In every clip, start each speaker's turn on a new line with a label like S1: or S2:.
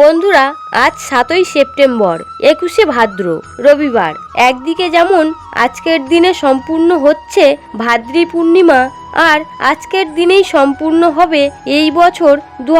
S1: বন্ধুরা, আজ সাতই সেপ্টেম্বর, একুশে ভাদ্র, রবিবার। একদিকে যেমন আজকের দিনে সম্পূর্ণ হচ্ছে ভাদ্রী পূর্ণিমা, আর আজকের দিনেই সম্পূর্ণ হবে এই বছর দু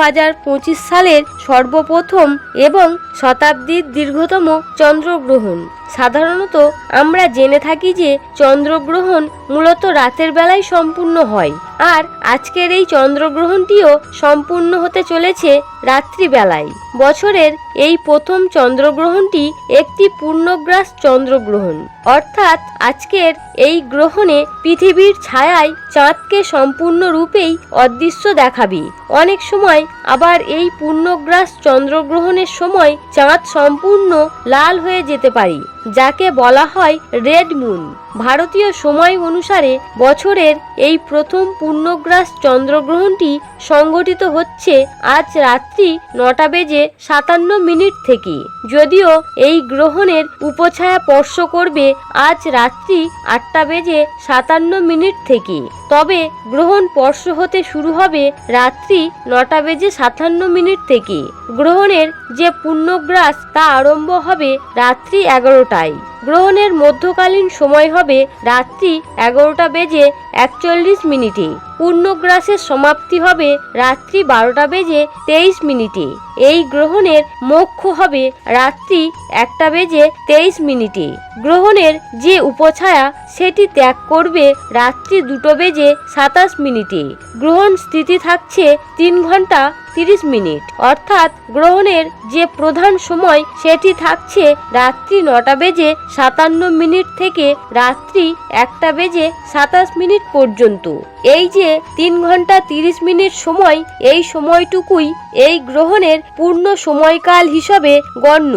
S1: সালের সর্বপ্রথম এবং শতাব্দীর দীর্ঘতম চন্দ্রগ্রহণ। সাধারণত আমরা জেনে থাকি যে চন্দ্রগ্রহণ মূলত রাতের বেলায় সম্পূর্ণ হয়, আর আজকের এই চন্দ্রগ্রহণটিও সম্পূর্ণ হতে চলেছে রাত্রিবেলায়। বছরের এই প্রথম চন্দ্রগ্রহণটি একটি পূর্ণগ্রাস চন্দ্রগ্রহণ, অর্থাৎ আজকের এই গ্রহণে পৃথিবীর ছায়ায় চাঁদকে সম্পূর্ণরূপেই অদৃশ্য দেখাবে। অনেক সময় আবার এই পূর্ণগ্রাস চন্দ্রগ্রহণের সময় চাঁদ সম্পূর্ণ লাল হয়ে যেতে পারে, যাকে বলা হয় রেড মুন। ভারতীয় সময় অনুসারে বছরের এই প্রথম পূর্ণগ্রাস চন্দ্রগ্রহণটি সংগঠিত হচ্ছে আজ রাত্রি নটা বেজে সাতান্ন মিনিট থেকে। যদিও এই গ্রহণের উপছায়া স্পর্শ করবে আজ রাত্রি আটটা বেজে সাতান্ন মিনিট থেকে। তবে গ্রহণ স্পর্শ হতে শুরু হবে রাত্রি নটা বেজে সাতান্ন মিনিট থেকে। গ্রহণের যে পূর্ণগ্রাস তা আরম্ভ হবে রাত্রি এগারোটায়। গ্রহণের মধ্যকালীন সময় হবে রাত্রি এগারোটা বেজে একচল্লিশ মিনিটে। পূর্ণগ্রাসের সমাপ্তি হবে রাত্রি বারোটা বেজে তেইশ মিনিটে। এই গ্রহণের মোক্ষ হবে রাত্রি একটা বেজে তেইশ মিনিটে। গ্রহণের যে উপছায়া, সেটি ত্যাগ করবে রাত্রি দুটো বেজে সাতাশ মিনিটে। গ্রহণ স্থিতি থাকছে তিন ঘণ্টা তিরিশ মিনিট। অর্থাৎ গ্রহণের যে প্রধান সময়, সেটি থাকছে রাত্রি নটা বেজে সাতান্ন মিনিট থেকে রাত্রি একটা বেজে সাতাশ মিনিট পর্যন্ত। এই যে তিন ঘণ্টা তিরিশ মিনিট সময়, এই সময়টুকুই এই গ্রহণের পূর্ণ সময়কাল হিসাবে গণ্য।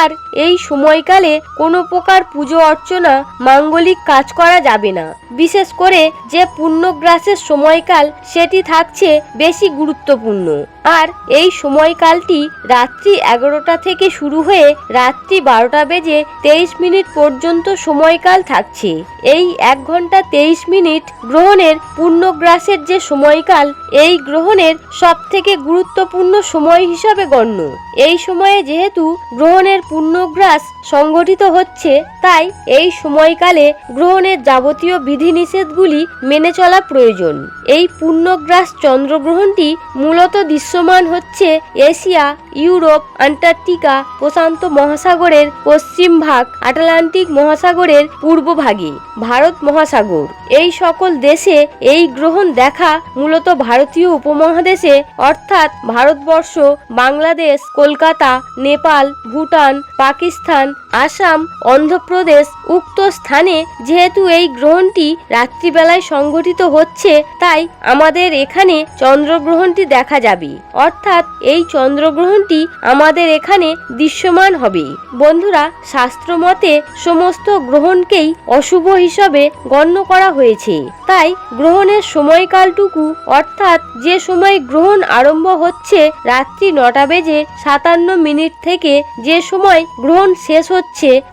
S1: আর এই সময়কালে কোনো প্রকার পুজো অর্চনা, মাঙ্গলিক কাজ করা যাবে না। বিশেষ করে যে পূর্ণগ্রাসের সময়কাল, সেটি থাকছে বেশি গুরুত্বপূর্ণ। আর এই সময়কালটি রাত্রি এগারোটা থেকে শুরু হয়ে রাত্রি বারোটা বেজে তেইশ মিনিট পর্যন্ত সময়কাল থাকছে। এই এক ঘণ্টা তেইশ মিনিট গ্রহণের পূর্ণগ্রাসের যে সময়কাল এই গ্রহণের সব থেকে গুরুত্বপূর্ণ সময় হিসাবে গণ্য। এই সময়ে যেহেতু গ্রহণের পূর্ণগ্রাস সংঘটিত হচ্ছে, তাই এই সময়কালে গ্রহণের যাবতীয় বিধিনিষেধগুলি মেনে চলা প্রয়োজন। এই পূর্ণগ্রাস চন্দ্রগ্রহণটি মূলত দৃশ্যমান হচ্ছে এশিয়া ইউরোপ, আন্টার্কটিকা, প্রশান্ত মহাসাগরের পশ্চিম ভাগ, আটলান্টিক মহাসাগরের পূর্ব ভাগে, ভারত মহাসাগর। এই সকল দেশে এই গ্রহণ দেখা মূলত ভারতীয় উপমহাদেশে, অর্থাৎ ভারতবর্ষ, বাংলাদেশ, কলকাতা, নেপাল, ভুটান, পাকিস্তান আসাম, অন্ধ্রপ্রদেশ উক্ত স্থানে যেহেতু এই গ্রহণটি রাত্রিবেলায় সংঘটিত হচ্ছে, তাই আমাদের এখানে চন্দ্রগ্রহণটি দেখা যাবে। অর্থাৎ এই চন্দ্রগ্রহণটি আমাদের এখানে দৃশ্যমান হবে। বন্ধুরা শাস্ত্র মতে সমস্ত গ্রহণকেই অশুভ হিসাবে গণ্য করা হয়েছে। তাই গ্রহণের সময়কালটুকু, অর্থাৎ যে সময় গ্রহণ আরম্ভ হচ্ছে, রাত্রি নটা বেজে সাতান্ন মিনিট থেকে যে সময় গ্রহণ শেষ হচ্ছে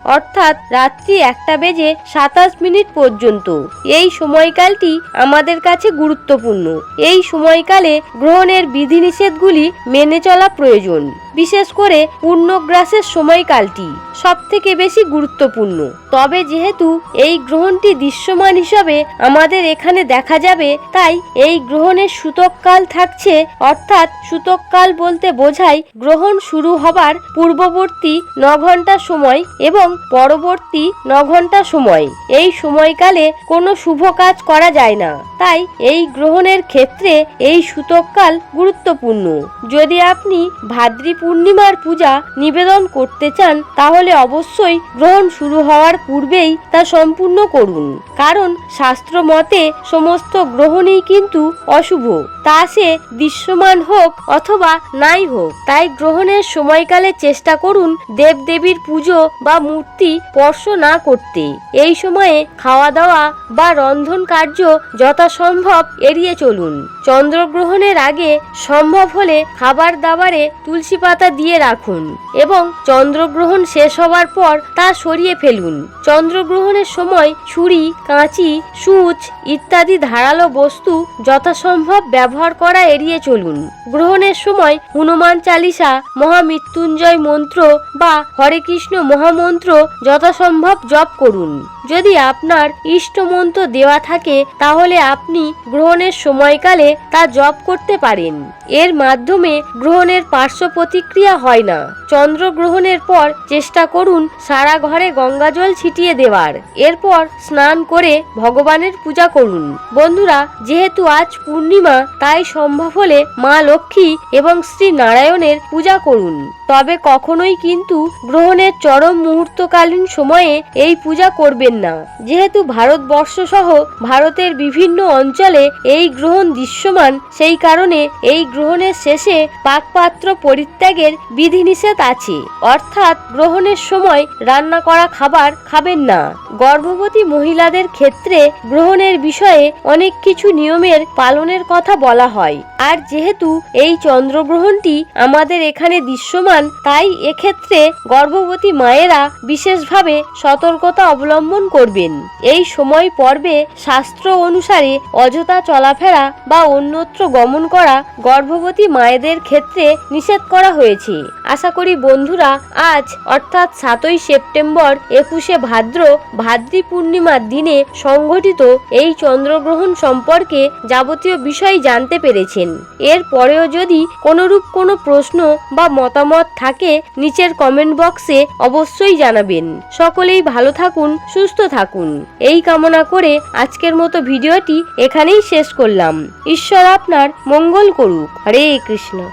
S1: অর্থাৎ রাত্রি একটা বেজে সাতাশ মিনিট পর্যন্ত। এই সময়কালটি আমাদের কাছে গুরুত্বপূর্ণ। এই সময়কালে গ্রহণের বিধিনিষেধগুলি মেনে চলা প্রয়োজন। বিশেষ করে পূর্ণগ্রাসের সময়কালটি সব থেকে বেশি গুরুত্বপূর্ণ। তবে যেহেতু এই গ্রহণটি দৃশ্যমান হিসাবে আমাদের এখানে দেখা যাবে, তাই এই গ্রহণের সূতককাল থাকছে, অর্থাৎ সূতককাল বলতে বোঝায় গ্রহণ শুরু হবার পূর্ববর্তী ন ঘণ্টা সময় এবং পরবর্তী ন ঘণ্টা সময়। এই সময়কালে কোনো শুভ কাজ করা যায় না। তাই এই গ্রহণের ক্ষেত্রে এই সূতককাল গুরুত্বপূর্ণ। যদি আপনি ভাদ্রী পূর্ণিমার পূজা নিবেদন করতে চান, তাহলে অবশ্যই গ্রহণ শুরু হওয়ার পূর্বেই তা সম্পূর্ণ করুন। কারণ শাস্ত্র মতে সমস্ত গ্রহণই কিন্তু অশুভ। তা সে দৃশ্যমান হোক অথবা নাই হোক, তাই গ্রহণের সময়কালে চেষ্টা করুন দেবদেবীর পুজো বা মূর্তি স্পর্শ না করতে। এই সময়ে খাওয়া দাওয়া বা রন্ধন কার্য যথাসম্ভব এড়িয়ে চলুন। চন্দ্রগ্রহণের আগে সম্ভব হলে খাবার দাবারে তুলসী পাতা দিয়ে রাখুন এবং চন্দ্রগ্রহণ শেষ হওয়ার পর তা সরিয়ে ফেলুন। চন্দ্রগ্রহণের সময় ছুরি, কাঁচি, সূচ ইত্যাদি ধারালো বস্তু যথাসম্ভব ব্যবহার ব্যবহার করা এড়িয়ে চলুন। গ্রহণের সময় হনুমান চালিসা, মহামৃত্যুঞ্জয় মন্ত্র বা হরে কৃষ্ণ মহামন্ত্র যথাসম্ভব জপ করুন। যদি আপনার ইষ্ট মন্ত্র দেওয়া থাকে, তাহলে আপনি গ্রহণের সময়কালে তা জপ করতে পারেন। এর মাধ্যমে গ্রহণের পার্শ্ব প্রতিক্রিয়া হয় না। চন্দ্রগ্রহণের পর চেষ্টা করুন সারা ঘরে গঙ্গাজল ছিটিয়ে দেওয়ার। এরপর স্নান করে ভগবানের পূজা করুন। বন্ধুরা, যেহেতু আজ পূর্ণিমা তাই সম্ভব হলে মা লক্ষ্মী এবং শ্রী নারায়ণের পূজা করুন। তবে কখনোই কিন্তু গ্রহণের চরম মুহূর্তকালীন সময়ে এই পূজা করবেন না। যেহেতু ভারতবর্ষ সহ ভারতের বিভিন্ন অঞ্চলে এই গ্রহণ দৃশ্যমান, সেই কারণে এই গ্রহণের শেষে পাকপাত্র পরিত্যাগের বিধিনিষেধ আছে। অর্থাৎ গ্রহণের সময় রান্না করা খাবার খাবেন না। গর্ভবতী মহিলাদের ক্ষেত্রে গ্রহণের বিষয়ে অনেক কিছু নিয়মের পালনের কথা বলা হয়। আর যেহেতু এই চন্দ্রগ্রহণটি আমাদের এখানে দৃশ্যমান, তাই এক্ষেত্রে গর্ভবতী মায়েরা বিশেষভাবে সতর্কতা অবলম্বন করবেন। এই সময় পর্বে শাস্ত্র অনুসারে অযথা চলাফেরা বা অন্যত্র গমন করা গর্ভবতী মায়েদের ক্ষেত্রে নিষেধ করা হয়েছে। আশা করি বন্ধুরা, আজ অর্থাৎ সাতই সেপ্টেম্বর একুশে ভাদ্র ভাদ্রি পূর্ণিমার দিনে সংঘটিত এই চন্দ্রগ্রহণ সম্পর্কে যাবতীয় বিষয় জানতে পেরেছেন। এর পরেও যদি কোনোরূপ কোনো প্রশ্ন বা মতামত থাকে, নিচের কমেন্ট বক্সে অবশ্যই জানাবেন। সকলেই ভালো থাকুন, সুস্থ থাকুন। এই কামনা করে আজকের মতো ভিডিওটি এখানেই শেষ করলাম। ঈশ্বর আপনার মঙ্গল করুক। হরে কৃষ্ণ।